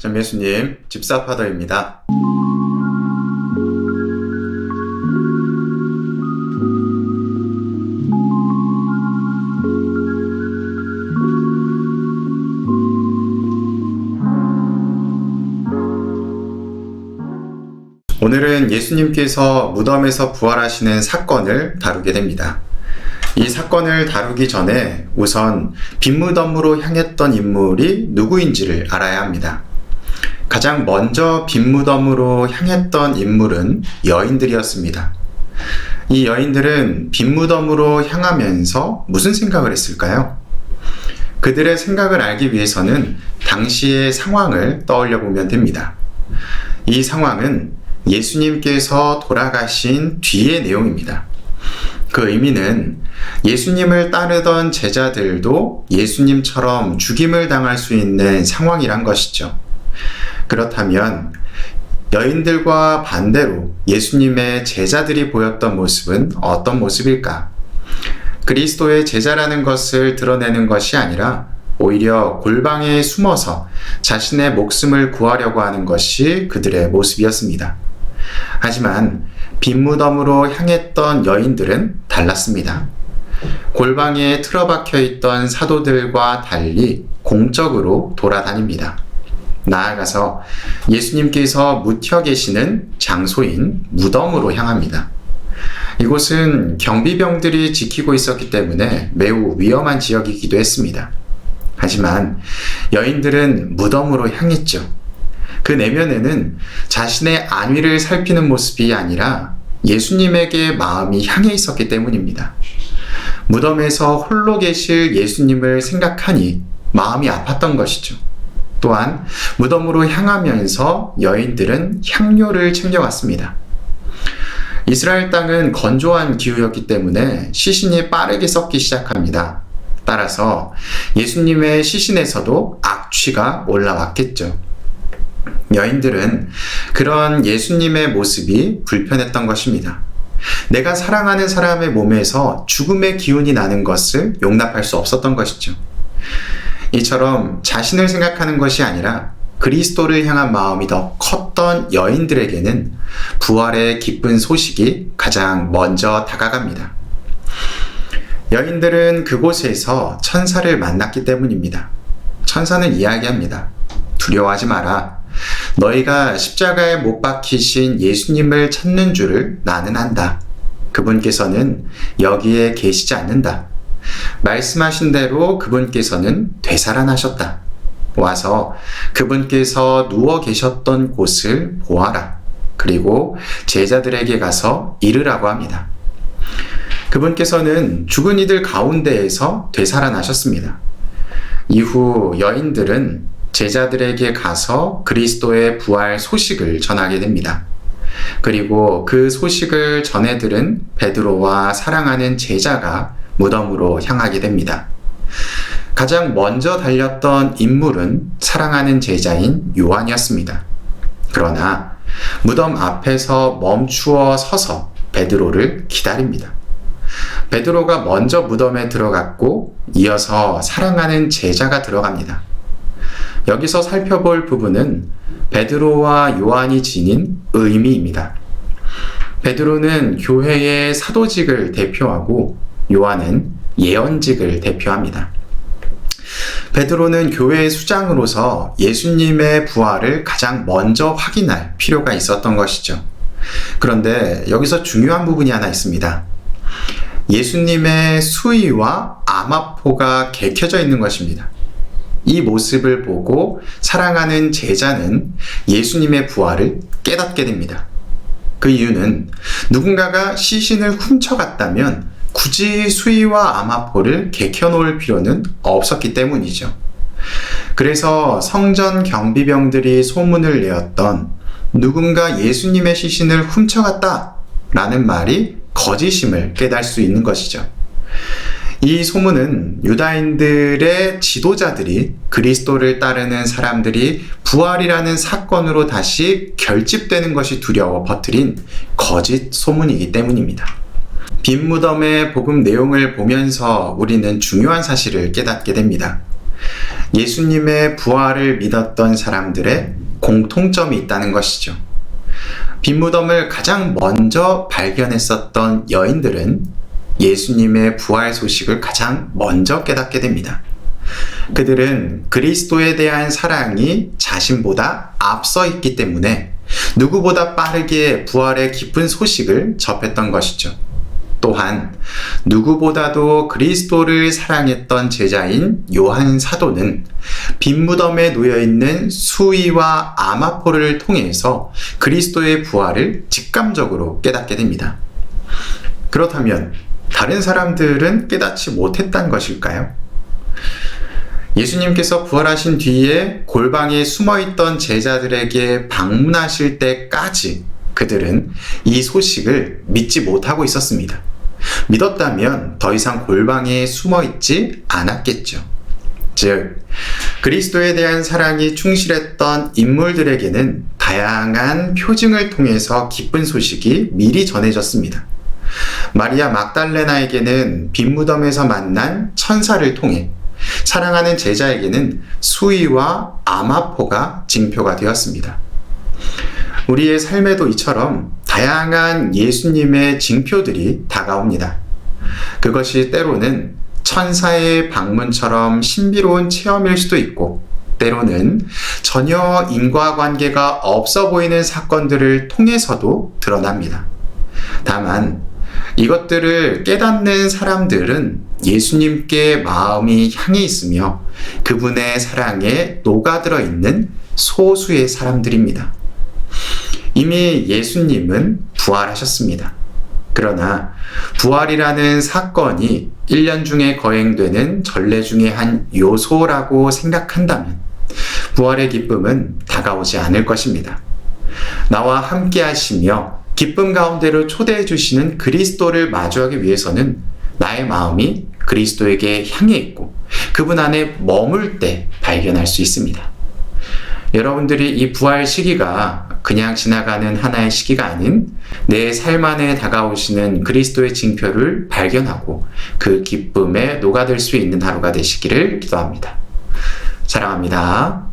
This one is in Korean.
전 예수님 집사파더입니다. 오늘은 예수님께서 무덤에서 부활하시는 사건을 다루게 됩니다. 이 사건을 다루기 전에 우선 빈무덤으로 향했던 인물이 누구인지를 알아야 합니다. 가장 먼저 빈무덤으로 향했던 인물은 여인들이었습니다. 이 여인들은 빈무덤으로 향하면서 무슨 생각을 했을까요? 그들의 생각을 알기 위해서는 당시의 상황을 떠올려 보면 됩니다. 이 상황은 예수님께서 돌아가신 뒤의 내용입니다. 그 의미는 예수님을 따르던 제자들도 예수님처럼 죽임을 당할 수 있는 상황이란 것이죠. 그렇다면 여인들과 반대로 예수님의 제자들이 보였던 모습은 어떤 모습일까? 그리스도의 제자라는 것을 드러내는 것이 아니라 오히려 골방에 숨어서 자신의 목숨을 구하려고 하는 것이 그들의 모습이었습니다. 하지만 빈무덤으로 향했던 여인들은 달랐습니다. 골방에 틀어박혀 있던 사도들과 달리 공적으로 돌아다닙니다. 나아가서 예수님께서 묻혀 계시는 장소인 무덤으로 향합니다. 이곳은 경비병들이 지키고 있었기 때문에 매우 위험한 지역이기도 했습니다. 하지만 여인들은 무덤으로 향했죠. 그 내면에는 자신의 안위를 살피는 모습이 아니라 예수님에게 마음이 향해 있었기 때문입니다. 무덤에서 홀로 계실 예수님을 생각하니 마음이 아팠던 것이죠. 또한 무덤으로 향하면서 여인들은 향료를 챙겨왔습니다. 이스라엘 땅은 건조한 기후였기 때문에 시신이 빠르게 썩기 시작합니다. 따라서 예수님의 시신에서도 악취가 올라왔겠죠. 여인들은 그런 예수님의 모습이 불편했던 것입니다. 내가 사랑하는 사람의 몸에서 죽음의 기운이 나는 것을 용납할 수 없었던 것이죠. 이처럼 자신을 생각하는 것이 아니라 그리스도를 향한 마음이 더 컸던 여인들에게는 부활의 기쁜 소식이 가장 먼저 다가갑니다. 여인들은 그곳에서 천사를 만났기 때문입니다. 천사는 이야기합니다. 두려워하지 마라. 너희가 십자가에 못 박히신 예수님을 찾는 줄을 나는 안다. 그분께서는 여기에 계시지 않는다. 말씀하신 대로 그분께서는 되살아나셨다. 와서 그분께서 누워 계셨던 곳을 보아라. 그리고 제자들에게 가서 이르라고 합니다. 그분께서는 죽은 이들 가운데에서 되살아나셨습니다. 이후 여인들은 제자들에게 가서 그리스도의 부활 소식을 전하게 됩니다. 그리고 그 소식을 전해 들은 베드로와 사랑하는 제자가 무덤으로 향하게 됩니다. 가장 먼저 달렸던 인물은 사랑하는 제자인 요한이었습니다. 그러나 무덤 앞에서 멈추어 서서 베드로를 기다립니다. 베드로가 먼저 무덤에 들어갔고 이어서 사랑하는 제자가 들어갑니다. 여기서 살펴볼 부분은 베드로와 요한이 지닌 의미입니다. 베드로는 교회의 사도직을 대표하고 요한은 예언직을 대표합니다. 베드로는 교회의 수장으로서 예수님의 부활을 가장 먼저 확인할 필요가 있었던 것이죠. 그런데 여기서 중요한 부분이 하나 있습니다. 예수님의 수의와 암압포가 개켜져 있는 것입니다. 이 모습을 보고 사랑하는 제자는 예수님의 부활을 깨닫게 됩니다. 그 이유는 누군가가 시신을 훔쳐갔다면 굳이 수의와 아마포를 개켜놓을 필요는 없었기 때문이죠. 그래서 성전 경비병들이 소문을 내었던 누군가 예수님의 시신을 훔쳐갔다 라는 말이 거짓임을 깨달을 수 있는 것이죠. 이 소문은 유다인들의 지도자들이 그리스도를 따르는 사람들이 부활이라는 사건으로 다시 결집되는 것이 두려워 퍼뜨린 거짓 소문이기 때문입니다. 빈 무덤의 복음 내용을 보면서 우리는 중요한 사실을 깨닫게 됩니다. 예수님의 부활을 믿었던 사람들의 공통점이 있다는 것이죠. 빈 무덤을 가장 먼저 발견했었던 여인들은 예수님의 부활 소식을 가장 먼저 깨닫게 됩니다. 그들은 그리스도에 대한 사랑이 자신보다 앞서 있기 때문에 누구보다 빠르게 부활의 기쁜 소식을 접했던 것이죠. 또한 누구보다도 그리스도를 사랑했던 제자인 요한 사도는 빈무덤에 놓여 있는 수위와 아마포를 통해서 그리스도의 부활을 직감적으로 깨닫게 됩니다. 그렇다면 다른 사람들은 깨닫지 못했단 것일까요? 예수님께서 부활하신 뒤에 골방에 숨어 있던 제자들에게 방문하실 때까지 그들은 이 소식을 믿지 못하고 있었습니다. 믿었다면 더 이상 골방에 숨어 있지 않았겠죠. 즉, 그리스도에 대한 사랑이 충실했던 인물들에게는 다양한 표징을 통해서 기쁜 소식이 미리 전해졌습니다. 마리아 막달레나에게는 빈 무덤에서 만난 천사를 통해 사랑하는 제자에게는 수위와 아마포가 징표가 되었습니다. 우리의 삶에도 이처럼 다양한 예수님의 징표들이 다가옵니다. 그것이 때로는 천사의 방문처럼 신비로운 체험일 수도 있고, 때로는 전혀 인과관계가 없어 보이는 사건들을 통해서도 드러납니다. 다만, 이것들을 깨닫는 사람들은 예수님께 마음이 향해 있으며 그분의 사랑에 녹아들어 있는 소수의 사람들입니다. 이미 예수님은 부활하셨습니다. 그러나 부활이라는 사건이 1년 중에 거행되는 전례 중의 한 요소라고 생각한다면 부활의 기쁨은 다가오지 않을 것입니다. 나와 함께 하시며 기쁨 가운데로 초대해 주시는 그리스도를 마주하기 위해서는 나의 마음이 그리스도에게 향해 있고 그분 안에 머물 때 발견할 수 있습니다. 여러분들이 이 부활 시기가 그냥 지나가는 하나의 시기가 아닌 내 삶 안에 다가오시는 그리스도의 징표를 발견하고 그 기쁨에 녹아들 수 있는 하루가 되시기를 기도합니다. 사랑합니다.